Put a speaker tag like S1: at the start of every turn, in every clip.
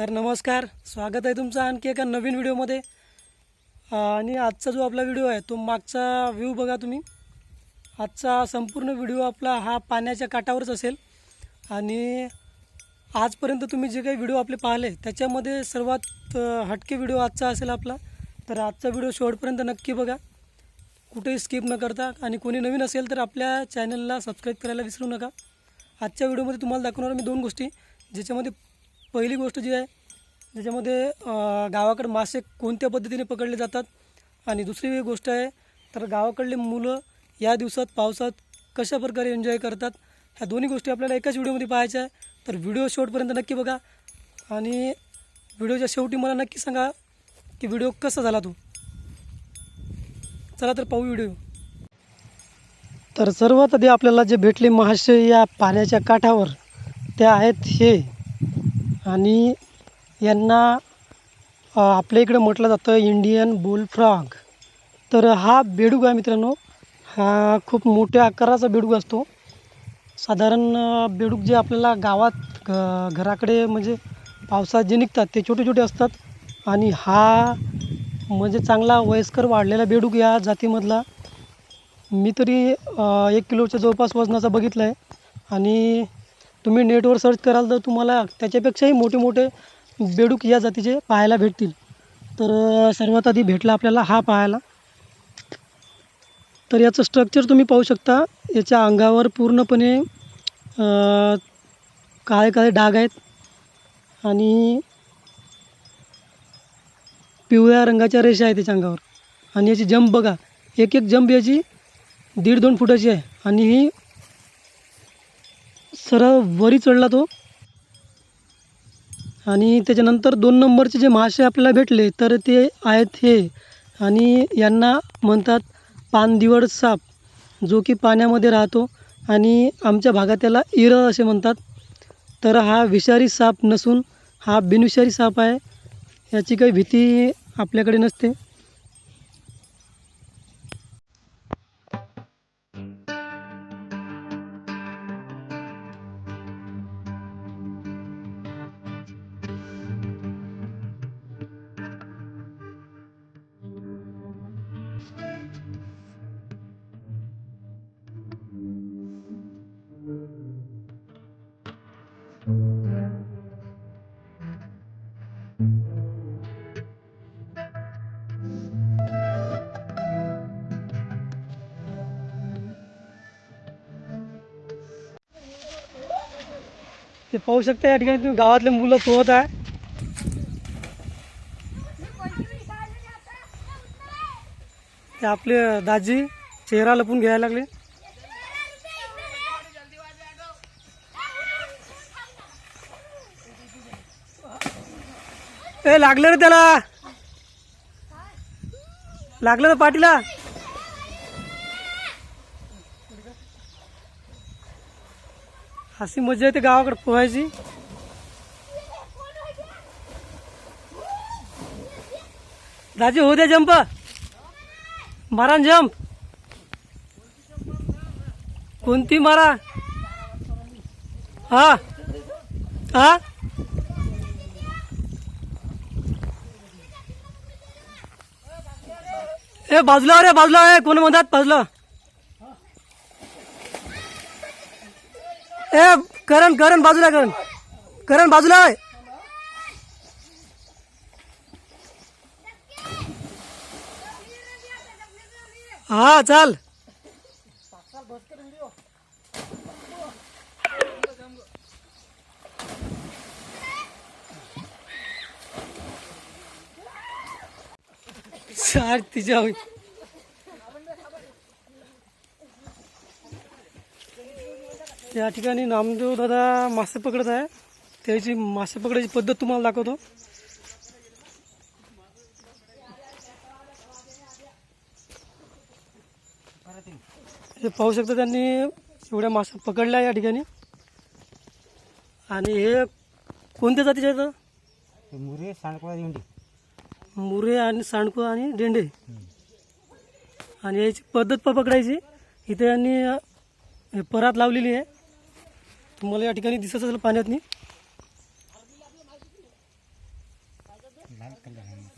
S1: तर नमस्कार स्वागत आहे तुमचं आणखी एका नवीन व्हिडिओमध्ये. आणि आजचा जो आपला व्हिडिओ आहे तो मागचा व्ह्यू बघा तुम्ही. आजचा संपूर्ण व्हिडिओ आपला हा पाण्याच्या काठावरच असेल. आणि आजपर्यंत तुम्ही जे काही व्हिडिओ आपले पाहिले त्याच्यामध्ये सर्वात हटके व्हिडिओ आजचा असेल आपला. तर आजचा व्हिडिओ शेवटपर्यंत नक्की बघा. कुठेही स्किप न करता आणि कोणी नवीन असेल तर आपल्या चॅनलला सबस्क्राईब करायला विसरू नका. आजच्या व्हिडिओमध्ये तुम्हाला दाखवणार मी दोन गोष्टी ज्याच्यामध्ये पहिली गोष्ट जी आहे ज्याच्यामध्ये गावाकडे मासे कोणत्या पद्धतीने पकडले जातात? आणि दुसरी गोष्ट आहे तर गावाकडले मुलं या दिवसात पावसात कशा प्रकारे एन्जॉय करतात? ह्या दोन्ही गोष्टी आपल्याला एकाच व्हिडिओमध्ये पाहायच्या आहे तर व्हिडिओ शेवटपर्यंत नक्की बघा. आणि व्हिडिओच्या शेवटी मला नक्की सांगा की व्हिडिओ कसा झाला तो? चला तर पाहू व्हिडिओ. तर सर्वात आधी आपल्याला जे भेटले महाशय या पाण्याच्या काठावर ते आहेत हे. आणि यांना आपल्या इकडं म्हटलं जातं इंडियन बुलफ्रॉग. तर हा बेडूक आहे मित्रांनो. हा खूप मोठ्या आकाराचा बेडूक असतो. साधारण बेडूक जे आपल्याला गावात घ घराकडे म्हणजे पावसात जे निघतात ते छोटे छोटे असतात. आणि हा म्हणजे चांगला वयस्कर वाढलेला बेडूक या जातीमधला. मी तरी एक किलोच्या जवळपास वजनाचा बघितला आहे आणि तुम्ही नेटवर सर्च कराल तर तुम्हाला त्याच्यापेक्षाही मोठे मोठे बेडूक या जातीचे पाहायला भेटतील. तर सर्वात आधी भेटला आपल्याला हा पाहायला. तर याचं स्ट्रक्चर तुम्ही पाहू शकता. याच्या अंगावर पूर्णपणे काळे काळे डाग आहेत. आणि पिवळ्या रंगाच्या रेषा आहेत त्याच्या अंगावर. आणि याची जंप बघा. एक एक जंप याची दीड दोन फुटाची आहे. आणि ही सरळ वरी चढला तो. आणि त्याच्यानंतर दोन नंबरचे जे महाशय आपल्याला भेटले तर ते आहेत हे. आणि यांना म्हणतात पानदिवड साप जो की पाण्यामध्ये राहतो. आणि आमच्या भागात त्याला इरळ असे म्हणतात. तर हा विषारी साप नसून हा बिनविषारी साप आहे. याची काही भीती आपल्याकडे नसते. ते पाहू शकता या ठिकाणी तुम्ही गावातले मुलं पोहत आहे. ते आपले दाजी चेहरा लपून घ्यायला लागले. ए लागलं रे त्याला. लागलं ना पाठीला अशी मजा येते गावाकडे पोहायची. दाजी होऊ द्या जंप. मारा जंप. कोणती मारा? हा? हा? ए बाजूला रे बाजला आहे कोण म्हणतात बाजला ए करण करण बाजूला करण. करण बाजूला आहे. हा चाल. चार तिच्या होई. या ठिकाणी नामदेव दादा मासे पकडत आहे. त्याची मासे पकडायची पद्धत तुम्हाला दाखवतो. हे पाहू शकता त्यांनी एवढ्या मासे पकडल्या या ठिकाणी. आणि हे कोणत्या जातीचे आहेत?
S2: मुरे सांडकोळा दिंडी
S1: मुरे आणि सांडको आणि डेंडे आणि याची पद्धत प पकडायची. इथे यांनी परात लावलेली आहे. तुम्हाला या ठिकाणी दिसत असेल पाण्यातनी.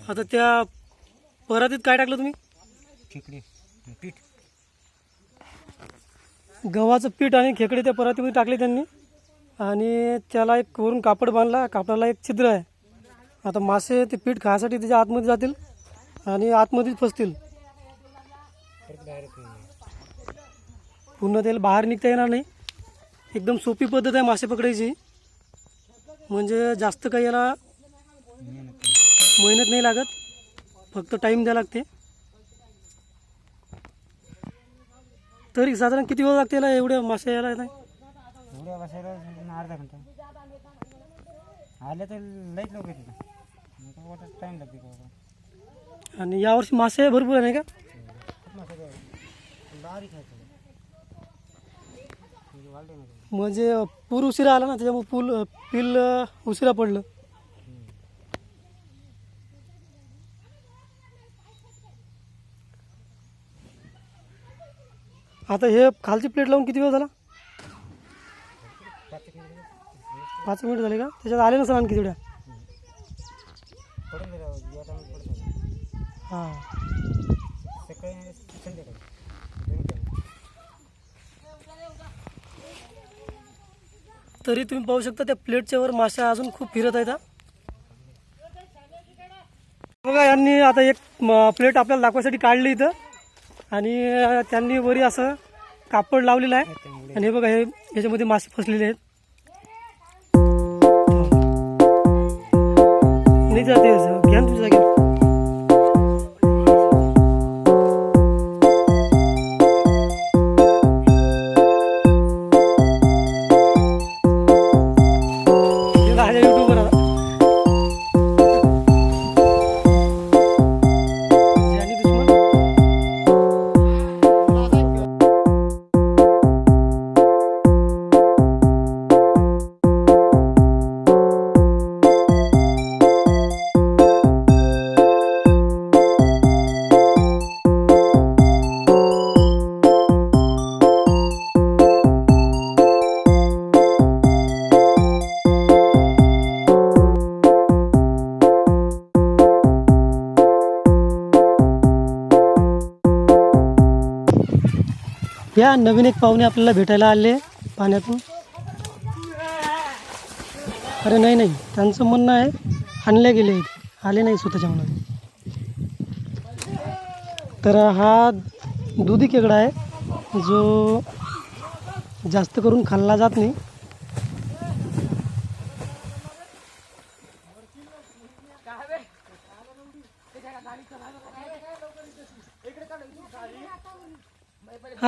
S1: आता त्या परातीत काय टाकलं तुम्ही?
S2: खेकडे पीठ.
S1: गव्हाचं पीठ आणि खेकडे त्या परातीमध्ये टाकले त्यांनी. आणि त्याला एक वरून कापड बांधला. कापडाला एक छिद्र आहे. आता मासे ते पीठ खायसाठी त्याच्या आतमध्ये जातील आणि आतमध्येच फसतील. पूर्ण त्याला बाहेर निघता येणार नाही. एकदम सोपी पद्धत आहे मासे पकडायची. म्हणजे जास्त काही याला मेहनत नाही लागत. फक्त टाईम द्यावं लागते. तरी साधारण किती वेळ लागते याला? एवढ्या मासे यायला नाही.
S2: एवढ्या अर्धा घंटा. आले तर लईच लोक येते लागते बाबा
S1: आणि यावर्षी मासे भरपूर आहे नाही का?
S2: बारीक आहे थोडं म्हणजे वाढले थोडं.
S1: म्हणजे पूर उशिरा आला ना त्याच्यामुळे पूल पिल उशिरा पडलं. आता हे खालची प्लेट लावून किती वेळ झाला?
S2: पाच
S1: पाच मिनिट झाले का? त्याच्यात आले नसेल आणखी तेवढ्या. हां.
S2: सकाळी आणि संध्याकाळी दोन
S1: तरी तुम्ही पाहू शकता त्या प्लेटच्या वर माशा अजून खूप फिरत आहेत हा. बघा यांनी आता एक म- प्लेट आपल्याला दाखवायसाठी काढली इथं. आणि अं, त्यांनी वरी असं कापड लावलेलं आहे. आणि हे बघा हे याच्यामध्ये मासे फसलेले आहेत. नाही जाते घ्या ना तुमच्या जागेवर. या नवीन एक पाहुणे आपल्याला भेटायला आले पाण्यातून. अरे नाही नाही. त्यांचं म्हणणं आहे आणले गेले आले नाही स्वतःच्या मनात. तर हा दुधी केकडा आहे जो जास्त करून खाल्ला जात नाही.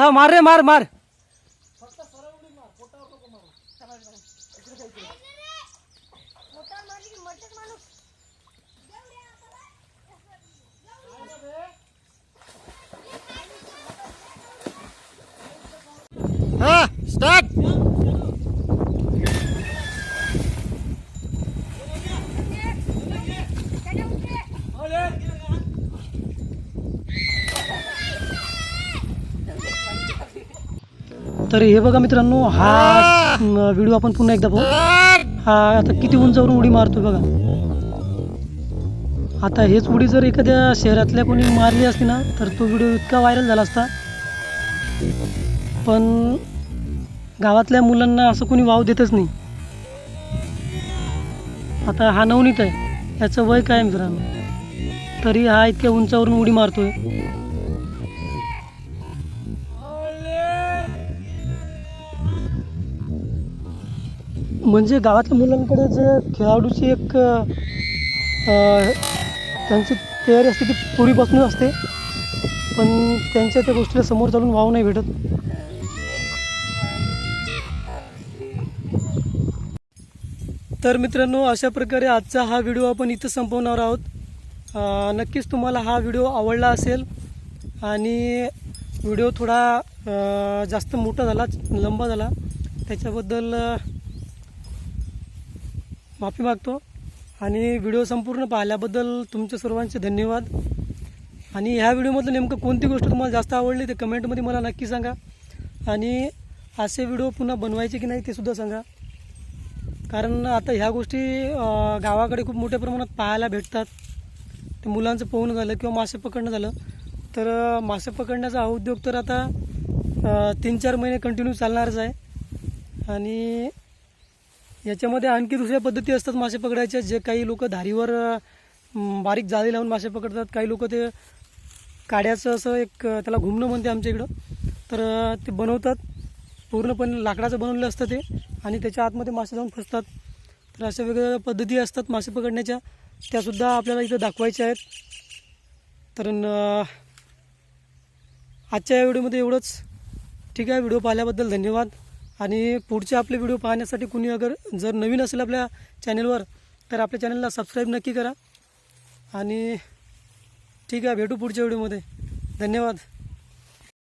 S1: हा मार रे मार मार.
S2: हा स्टार्ट
S1: तर हे बघा मित्रांनो हा व्हिडिओ आपण पुन्हा एकदा पाहू हा आता किती उंचावरून उडी मारतोय बघा. आता हेच उडी जर एखाद्या शहरातल्या कोणी मारली असती ना तर तो व्हिडिओ इतका व्हायरल झाला असता. पण गावातल्या मुलांना असं कोणी वाव देतच नाही. आता हा नवनीत आहे याचं वय काय मित्रांनो? तरी हा इतक्या उंचावरून उडी मारतोय. म्हणजे गावातल्या मुलांकडे जे खेळाडूची एक त्यांची तयारी असते ती पूर्वीपासूनच असते. पण त्यांच्या त्या गोष्टीला समोर चालून वाव नाही भेटत. तर मित्रांनो अशा प्रकारे आजचा हा व्हिडिओ आपण इथं संपवणार आहोत. नक्कीच तुम्हाला हा व्हिडिओ आवडला असेल आणि व्हिडिओ थोडा जास्त मोठा झाला लंबा झाला. त्याच्याबद्दल माफी मागतो आणि व्हिडिओ संपूर्ण पाहिल्याबद्दल तुमच्या सर्वांचे धन्यवाद. आणि ह्या व्हिडिओमधलं नेमकं कोणती गोष्ट तुम्हाला जास्त आवडली ते कमेंटमध्ये मला नक्की सांगा. आणि असे व्हिडिओ पुन्हा बनवायचे की नाही ते सुद्धा सांगा. कारण आता ह्या गोष्टी गावाकडे खूप मोठ्या प्रमाणात पाहायला भेटतात. ते मुलांचं पोहणं झालं किंवा मासे पकडणं झालं. तर मासे पकडण्याचा हा उद्योग तर आता तीन चार महिने कंटिन्यू चालणारच आहे. आणि याच्यामध्ये आणखी दुसऱ्या पद्धती असतात मासे पकडायच्या जे काही लोक धारीवर बारीक जाळी लावून मासे पकडतात. काही लोक ते काड्याचं असं एक त्याला घुमणं म्हणते आमच्या इकडं. तर ते बनवतात. पूर्णपणे लाकडाचं बनवलेलं असतं ते. आणि त्याच्या आतमध्ये मासे जाऊन फसतात. तर अशा वेगवेगळ्या पद्धती असतात मासे पकडण्याच्या. त्यासुद्धा आपल्याला इथं दाखवायच्या आहेत. तर आजच्या या व्हिडिओमध्ये एवढंच. ठीक आहे व्हिडिओ पाहिल्याबद्दल धन्यवाद. आणि पुढचे आपले व्हिडिओ पाहण्यासाठी कुणी अगर जर नवीन असेल आपल्या चॅनेलवर तर आपल्या चॅनलला सबस्क्राईब नक्की करा. आणि ठीक आहे भेटू पुढच्या व्हिडिओमध्ये धन्यवाद.